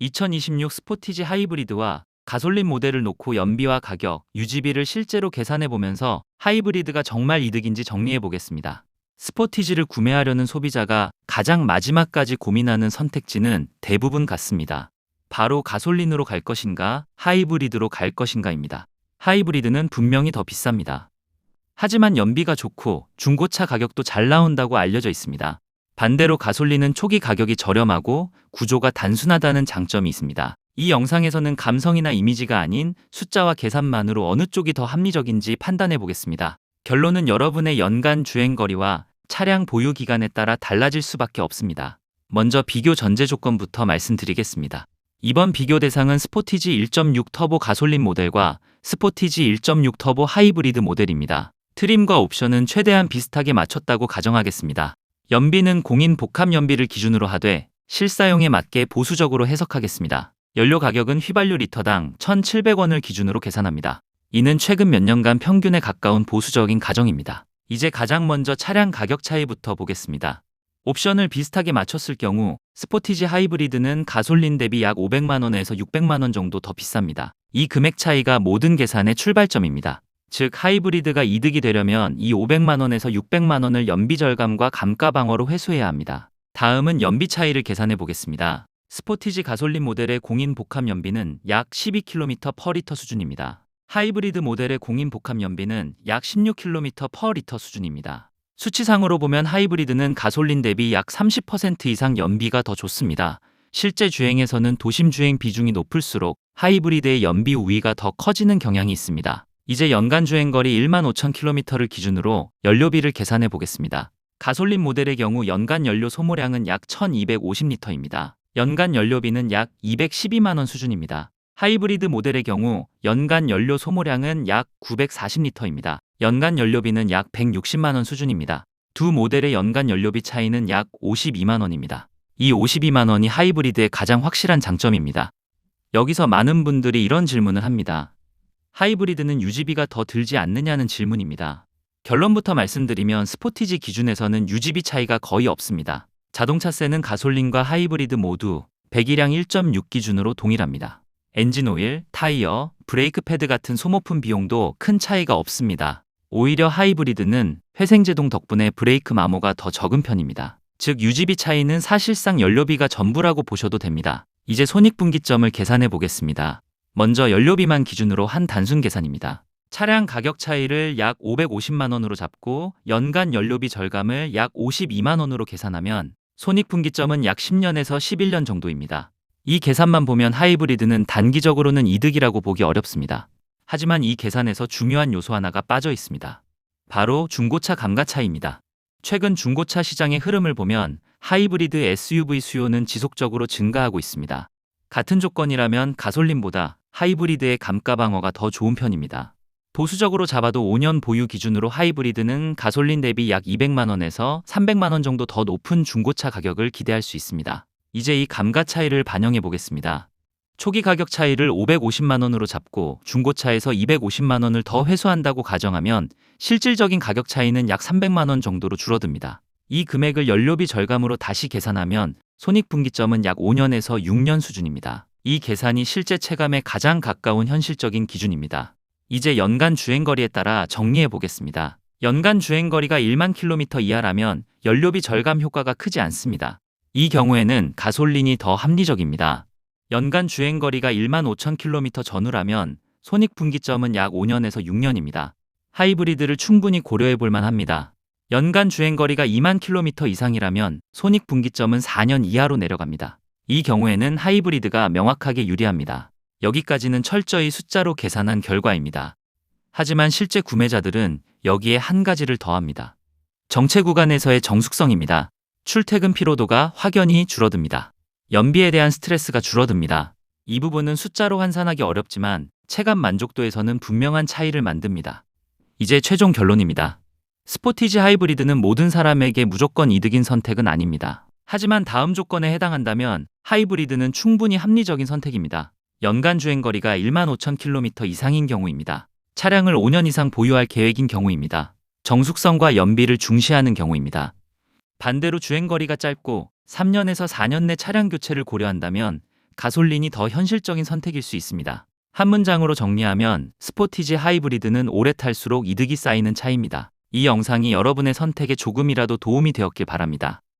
2026 스포티지 하이브리드와 가솔린 모델을 놓고 연비와 가격, 유지비를 실제로 계산해 보면서 하이브리드가 정말 이득인지 정리해 보겠습니다. 스포티지를 구매하려는 소비자가 가장 마지막까지 고민하는 선택지는 대부분 같습니다. 바로 가솔린으로 갈 것인가, 하이브리드로 갈 것인가입니다. 하이브리드는 분명히 더 비쌉니다. 하지만 연비가 좋고 중고차 가격도 잘 나온다고 알려져 있습니다. 반대로 가솔린은 초기 가격이 저렴하고 구조가 단순하다는 장점이 있습니다. 이 영상에서는 감성이나 이미지가 아닌 숫자와 계산만으로 어느 쪽이 더 합리적인지 판단해 보겠습니다. 결론은 여러분의 연간 주행 거리와 차량 보유 기간에 따라 달라질 수밖에 없습니다. 먼저 비교 전제 조건부터 말씀드리겠습니다. 이번 비교 대상은 스포티지 1.6 터보 가솔린 모델과 스포티지 1.6 터보 하이브리드 모델입니다. 트림과 옵션은 최대한 비슷하게 맞췄다고 가정하겠습니다. 연비는 공인 복합 연비를 기준으로 하되 실사용에 맞게 보수적으로 해석하겠습니다. 연료 가격은 휘발유 리터당 1,700원을 기준으로 계산합니다. 이는 최근 몇 년간 평균에 가까운 보수적인 가정입니다. 이제 가장 먼저 차량 가격 차이부터 보겠습니다. 옵션을 비슷하게 맞췄을 경우 스포티지 하이브리드는 가솔린 대비 약 500만 원에서 600만 원 정도 더 비쌉니다. 이 금액 차이가 모든 계산의 출발점입니다. 즉 하이브리드가 이득이 되려면 이 500만 원에서 600만 원을 연비 절감과 감가 방어로 회수해야 합니다. 다음은 연비 차이를 계산해 보겠습니다. 스포티지 가솔린 모델의 공인 복합 연비는 약 12km per 리터 수준입니다. 하이브리드 모델의 공인 복합 연비는 약 16km per 리터 수준입니다. 수치상으로 보면 하이브리드는 가솔린 대비 약 30% 이상 연비가 더 좋습니다. 실제 주행에서는 도심 주행 비중이 높을수록 하이브리드의 연비 우위가 더 커지는 경향이 있습니다. 이제 연간 주행거리 1만 5천 킬로미터를 기준으로 연료비를 계산해 보겠습니다. 가솔린 모델의 경우 연간 연료 소모량은 약 1250리터입니다. 연간 연료비는 약 212만원 수준입니다. 하이브리드 모델의 경우 연간 연료 소모량은 약 940리터입니다. 연간 연료비는 약 160만원 수준입니다. 두 모델의 연간 연료비 차이는 약 52만원입니다. 이 52만원이 하이브리드의 가장 확실한 장점입니다. 여기서 많은 분들이 이런 질문을 합니다. 하이브리드는 유지비가 더 들지 않느냐는 질문입니다. 결론부터 말씀드리면 스포티지 기준에서는 유지비 차이가 거의 없습니다. 자동차세는 가솔린과 하이브리드 모두 배기량 1.6 기준으로 동일합니다. 엔진 오일, 타이어, 브레이크 패드 같은 소모품 비용도 큰 차이가 없습니다. 오히려 하이브리드는 회생제동 덕분에 브레이크 마모가 더 적은 편입니다. 즉 유지비 차이는 사실상 연료비가 전부라고 보셔도 됩니다. 이제 손익분기점을 계산해 보겠습니다. 먼저 연료비만 기준으로 한 단순 계산입니다. 차량 가격 차이를 약 550만 원으로 잡고 연간 연료비 절감을 약 52만 원으로 계산하면 손익분기점은 약 10년에서 11년 정도입니다. 이 계산만 보면 하이브리드는 단기적으로는 이득이라고 보기 어렵습니다. 하지만 이 계산에서 중요한 요소 하나가 빠져 있습니다. 바로 중고차 감가 차이입니다. 최근 중고차 시장의 흐름을 보면 하이브리드 SUV 수요는 지속적으로 증가하고 있습니다. 같은 조건이라면 가솔린보다 하이브리드의 감가 방어가 더 좋은 편입니다. 보수적으로 잡아도 5년 보유 기준으로 하이브리드는 가솔린 대비 약 200만 원에서 300만 원 정도 더 높은 중고차 가격을 기대할 수 있습니다. 이제 이 감가 차이를 반영해 보겠습니다. 초기 가격 차이를 550만 원으로 잡고 중고차에서 250만 원을 더 회수한다고 가정하면 실질적인 가격 차이는 약 300만 원 정도로 줄어듭니다. 이 금액을 연료비 절감으로 다시 계산하면 손익분기점은 약 5년에서 6년 수준입니다. 이 계산이 실제 체감에 가장 가까운 현실적인 기준입니다. 이제 연간 주행거리에 따라 정리해 보겠습니다. 연간 주행거리가 1만 킬로미터 이하라면 연료비 절감 효과가 크지 않습니다. 이 경우에는 가솔린이 더 합리적입니다. 연간 주행거리가 1만 5천 킬로미터 전후라면 손익분기점은 약 5년에서 6년입니다. 하이브리드를 충분히 고려해 볼 만합니다. 연간 주행거리가 2만 킬로미터 이상이라면 손익분기점은 4년 이하로 내려갑니다. 이 경우에는 하이브리드가 명확하게 유리합니다. 여기까지는 철저히 숫자로 계산한 결과입니다. 하지만 실제 구매자들은 여기에 한 가지를 더합니다. 정체 구간에서의 정숙성입니다. 출퇴근 피로도가 확연히 줄어듭니다. 연비에 대한 스트레스가 줄어듭니다. 이 부분은 숫자로 환산하기 어렵지만 체감 만족도에서는 분명한 차이를 만듭니다. 이제 최종 결론입니다. 스포티지 하이브리드는 모든 사람에게 무조건 이득인 선택은 아닙니다. 하지만 다음 조건에 해당한다면 하이브리드는 충분히 합리적인 선택입니다. 연간 주행 거리가 1만 5천 킬로미터 이상인 경우입니다. 차량을 5년 이상 보유할 계획인 경우입니다. 정숙성과 연비를 중시하는 경우입니다. 반대로 주행거리가 짧고 3년에서 4년 내 차량 교체를 고려한다면 가솔린이 더 현실적인 선택일 수 있습니다. 한 문장으로 정리하면 스포티지 하이브리드는 오래 탈수록 이득이 쌓이는 차이입니다. 이 영상이 여러분의 선택에 조금이라도 도움이 되었길 바랍니다.